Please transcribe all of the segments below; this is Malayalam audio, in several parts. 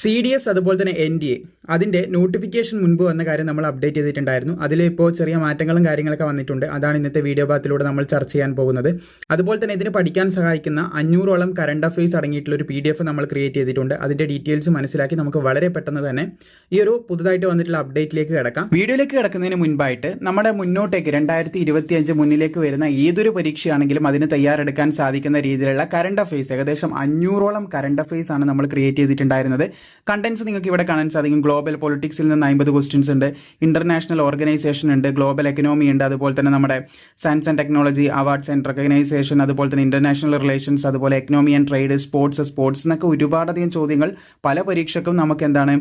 സി ഡി എസ് അതുപോലെ തന്നെ എൻ ഡി എ അതിന്റെ നോട്ടിഫിക്കേഷൻ മുൻപ് വന്ന കാര്യം നമ്മൾ അപ്ഡേറ്റ് ചെയ്തിട്ടുണ്ടായിരുന്നു. അതിലിപ്പോൾ ചെറിയ മാറ്റങ്ങളും കാര്യങ്ങളൊക്കെ വന്നിട്ടുണ്ട്. അതാണ് ഇന്നത്തെ വീഡിയോ ഭാഗത്തിലൂടെ നമ്മൾ ചർച്ച ചെയ്യാൻ പോകുന്നത്. അതുപോലെ തന്നെ ഇതിന് പഠിക്കാൻ സഹായിക്കുന്ന അഞ്ഞൂറോളം കറണ്ട് അഫയേഴ്സ് അടങ്ങിയിട്ടുള്ള ഒരു പി ഡി എഫ് നമ്മൾ ക്രിയേറ്റ് ചെയ്തിട്ടുണ്ട്. അതിന്റെ ഡീറ്റെയിൽസ് മനസ്സിലാക്കി നമുക്ക് വളരെ പെട്ടെന്ന് തന്നെ ഈ ഒരു പുതുതായിട്ട് വന്നിട്ടുള്ള അപ്ഡേറ്റിലേക്ക് കിടക്കാം. വീഡിയോയിലേക്ക് കിടക്കുന്നതിന് മുൻപായിട്ട് നമ്മുടെ മുന്നോട്ടേക്ക് രണ്ടായിരത്തി ഇരുപത്തിയഞ്ച് മുന്നിലേക്ക് വരുന്ന ഏതൊരു പരീക്ഷയാണെങ്കിലും അതിന് തയ്യാറെടുക്കാൻ സാധിക്കുന്ന രീതിയിലുള്ള കറണ്ട് അഫയേഴ്സ് ഏകദേശം അഞ്ഞൂറോളം കറണ്ട് അഫയേഴ്സ് ആണ് നമ്മൾ ക്രിയേറ്റ് ചെയ്തിട്ടുണ്ടായിരുന്നത്. കണ്ടന്റ്സ് നിങ്ങൾക്ക് ഇവിടെ കാണാൻ സാധിക്കും. ഗ്ലോബൽ പൊളിറ്റിക്സിൽ നിന്ന് അമ്പത് ക്വസ്റ്റ്യൻസ് ഉണ്ട്. ഇന്റർനാഷണൽ ഓർഗനൈസേഷൻ ഉണ്ട്. ഗ്ലോബൽ എക്കണോമി ഉണ്ട്. അതുപോലെ തന്നെ നമ്മുടെ science and technology awards and recognition അതുപോലെ തന്നെ ഇന്റർനാഷണൽ റിലേഷൻസ് അതുപോലെ economy and trade sports sports എന്നൊക്കെ ഒരുപാടധികം ചോദ്യങ്ങൾ. പല പരീക്ഷക്കും നമുക്ക് എന്താണ്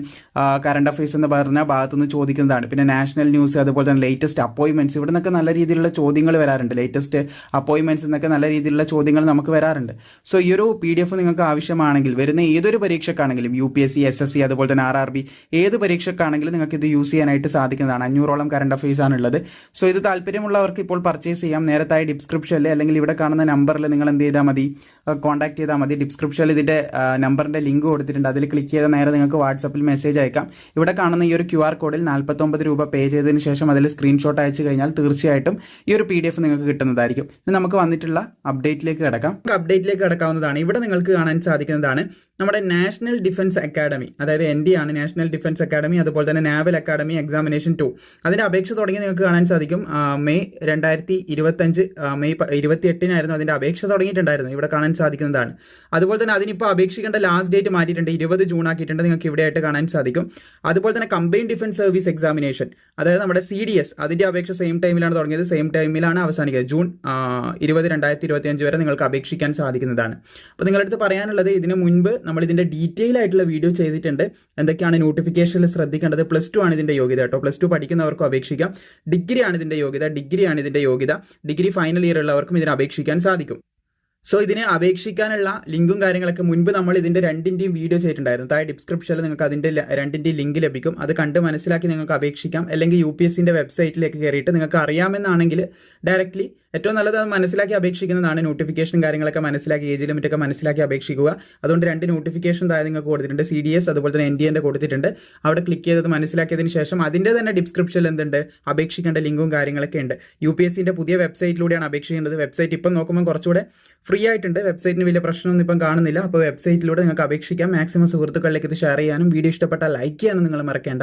കറണ്ട് അഫയേഴ്സ് എന്ന് പറഞ്ഞ ഭാഗത്തുനിന്ന് ചോദിക്കുന്നതാണ്. പിന്നെ നാഷണൽ ന്യൂസ് അതുപോലെ തന്നെ ലേറ്റസ്റ്റ് അപ്പോയിൻമെന്റ്സ് ഇവിടെ നിന്നൊക്കെ നല്ല രീതിയിലുള്ള ചോദ്യങ്ങൾ വരാറുണ്ട്. ലേറ്റസ്റ്റ് അപ്പോയിൻമെന്റ്സ് എന്നൊക്കെ നല്ല രീതിയിലുള്ള ചോദ്യങ്ങൾ നമുക്ക് വരാറുണ്ട്. സോ ഈ ഒരു പി ഡി എഫ് നിങ്ങൾക്ക് ആവശ്യമാണെങ്കിൽ വരുന്ന ഏതൊരു പരീക്ഷക്കാണെങ്കിലും U P S C S S C അതുപോലെ തന്നെ ആർ ആർ ബി ഏത് പരീക്ഷക്കാണെങ്കിലും നിങ്ങൾക്ക് ഇത് യൂസ് ചെയ്യാനായിട്ട് സാധിക്കുന്നതാണ്. അഞ്ഞൂറോളം കറണ്ട് അഫയേഴ്സ് ആണ് ഉള്ളത് സോ ഇത് താല്പര്യമുള്ളവർക്ക് ഇപ്പോൾ പർച്ചേസ് ചെയ്യാം. നേരത്തായി ഡിസ്ക്രിപ്ഷനിൽ അല്ലെങ്കിൽ ഇവിടെ കാണുന്ന നമ്പറിൽ നിങ്ങൾ എന്ത് ചെയ്താൽ മതി. കോൺടാക്ട് ചെയ്താൽ മതി. ഡിസ്ക്രിപ്ഷനിൽ ഇതിന്റെ നമ്പറിന്റെ ലിങ്ക് കൊടുത്തിട്ടുണ്ട്. അതിൽ ക്ലിക്ക് ചെയ്താൽ നേരെ നിങ്ങൾക്ക് വാട്സപ്പിൽ മെസ്സേജ് അയക്കാം. ഇവിടെ കാണുന്ന ഈ ഒരു ക്യു ആർ കോഡിൽ നാൽപ്പത്തൊമ്പത് രൂപ പേ ചെയ്തതിന് ശേഷം അതിൽ സ്ക്രീൻഷോട്ട് അയച്ചു കഴിഞ്ഞാൽ തീർച്ചയായിട്ടും ഈ ഒരു പി ഡി എഫ് നിങ്ങൾക്ക് കിട്ടുന്നതായിരിക്കും. ഇനി നമുക്ക് വന്നിട്ടുള്ള അപ്ഡേറ്റിലേക്ക് കിടക്കാം. അപ്ഡേറ്റിലേക്ക് കിടക്കാവുന്നതാണ്. ഇവിടെ നിങ്ങൾക്ക് കാണാൻ സാധിക്കുന്നതാണ് നമ്മുടെ നാഷണൽ ഡിഫൻസ് അക്കാഡമി അതായത് എൻ ഡി ആണ് നാഷണൽ ഡിഫൻസ് അക്കാഡമി അതുപോലെ തന്നെ നാവൽ അക്കാഡമി എക്സാമിനേഷൻ ടു അതിന്റെ അപേക്ഷ തുടങ്ങി നിങ്ങൾക്ക് കാണാൻ സാധിക്കും. മെയ് രണ്ടായിരത്തി ഇരുപത്തഞ്ച് മെയ് ഇരുപത്തി എട്ടിനായിരുന്നു അതിന്റെ അപേക്ഷ തുടങ്ങിയിട്ടുണ്ടായിരുന്നു ഇവിടെ കാണാൻ സാധിക്കുന്നതാണ്. അതുപോലെ തന്നെ അതിനിപ്പോൾ അപേക്ഷിക്കേണ്ട ലാസ്റ്റ് ഡേറ്റ് മാറ്റിയിട്ടുണ്ട്. ഇരുപത് ജൂൺ ആക്കിയിട്ടുണ്ട്. നിങ്ങൾക്ക് ഇവിടെയായിട്ട് കാണാൻ സാധിക്കും. അതുപോലെ തന്നെ കമ്പൈൻ ഡിഫൻസ് സർവീസ് എക്സാമിനേഷൻ അതായത് നമ്മുടെ സി ഡി എസ് അതിന്റെ അപേക്ഷ സെയിം ടൈമിലാണ് തുടങ്ങിയത്. സെയിം ടൈമിലാണ് അവസാനിക്കുന്നത്. ജൂൺ ഇരുപത് രണ്ടായിരത്തി ഇരുപത്തി അഞ്ച് വരെ നിങ്ങൾക്ക് അപേക്ഷിക്കാൻ സാധിക്കുന്നതാണ്. അപ്പോൾ നിങ്ങളടുത്ത് പറയാനുള്ളത് ഇതിന് മുൻപ് നമ്മൾ ഇതിന്റെ ഡീറ്റെയിൽ ആയിട്ടുള്ള വീഡിയോ ചെയ്തിട്ടുണ്ട്. എന്തൊക്കെയാണ് നോട്ടിഫിക്കേഷനിൽ ശ്രദ്ധിക്കേണ്ടത്? പ്ലസ് ടു ആണ് ഇതിന്റെ യോഗ്യത കേട്ടോ. പ്ലസ് ടു പഠിക്കുന്നവർക്കും അപേക്ഷിക്കാം. ഡിഗ്രി ആണ് ഇതിന്റെ യോഗ്യത. ഡിഗ്രി ആണ് ഇതിന്റെ യോഗ്യത. ഡിഗ്രി ഫൈനൽ ഇയർ ഉള്ളവർക്കും ഇതിന് അപേക്ഷിക്കാൻ സാധിക്കും. സോ ഇതിന് അപേക്ഷിക്കാനുള്ള ലിങ്കും കാര്യങ്ങളൊക്കെ മുൻപ് നമ്മൾ ഇതിന്റെ രണ്ടിന്റെയും വീഡിയോ ചെയ്തിട്ടുണ്ടായിരുന്നു. താഴെ ഡിസ്ക്രിപ്ഷനിൽ നിങ്ങൾക്ക് അതിന്റെ രണ്ടിന്റെയും ലിങ്ക് ലഭിക്കും. അത് കണ്ട് മനസ്സിലാക്കി നിങ്ങൾക്ക് അപേക്ഷിക്കാം. അല്ലെങ്കിൽ യു പി എസ് സിന്റെ വെബ്സൈറ്റിലേക്ക് കയറിയിട്ട് നിങ്ങൾക്ക് അറിയാമെന്നാണെങ്കിൽ ഡയറക്റ്റ്ലി ഏറ്റവും നല്ലത് അത് മനസ്സിലാക്കി അപേക്ഷിക്കുന്നതാണ്. നോട്ടിഫിക്കേഷൻ കാര്യങ്ങളൊക്കെ മനസ്സിലാക്കി ഏജ് ലിമിറ്റൊക്കെ മനസ്സിലാക്കി അപേക്ഷിക്കുക. അതുകൊണ്ട് രണ്ട് നോട്ടിഫിക്കേഷൻ താഴെ നിങ്ങൾക്ക് കൊടുത്തിട്ടുണ്ട്. സി ഡി എസ് അതുപോലെ തന്നെ എൻ ഡി എന്റെ കൊടുത്തിട്ടുണ്ട്. അവിടെ ക്ലിക്ക് ചെയ്തത് മനസ്സിലാക്കിയതിന് ശേഷം അതിന്റെ തന്നെ ഡിസ്ക്രിപ്ഷനിൽ എന്തുണ്ട്? അപേക്ഷിക്കേണ്ട ലിങ്കും കാര്യങ്ങളൊക്കെ ഉണ്ട്. യു പി എസ് സിന്റെ പുതിയ വെബ്സൈറ്റിലൂടെയാണ് അപേക്ഷിക്കേണ്ടത്. വെബ്സൈറ്റ് ഇപ്പം നോക്കുമ്പോൾ കുറച്ചുകൂടെ ഫ്രീ ആയിട്ടുണ്ട്. വെബ്സൈറ്റിന് വലിയ പ്രശ്നമൊന്നും ഇപ്പം കാണുന്നില്ല. അപ്പോൾ വെബ്സൈറ്റിലൂടെ നിങ്ങൾക്ക് അപേക്ഷിക്കാം. മാക്സിമം സുഹൃത്തുക്കളിലേക്ക് ഇത് ഷെയർ ചെയ്യാനും വീഡിയോ ഇഷ്ടപ്പെട്ടാൽ ലൈക്ക് ചെയ്യാനും നിങ്ങൾ മറക്കേണ്ട.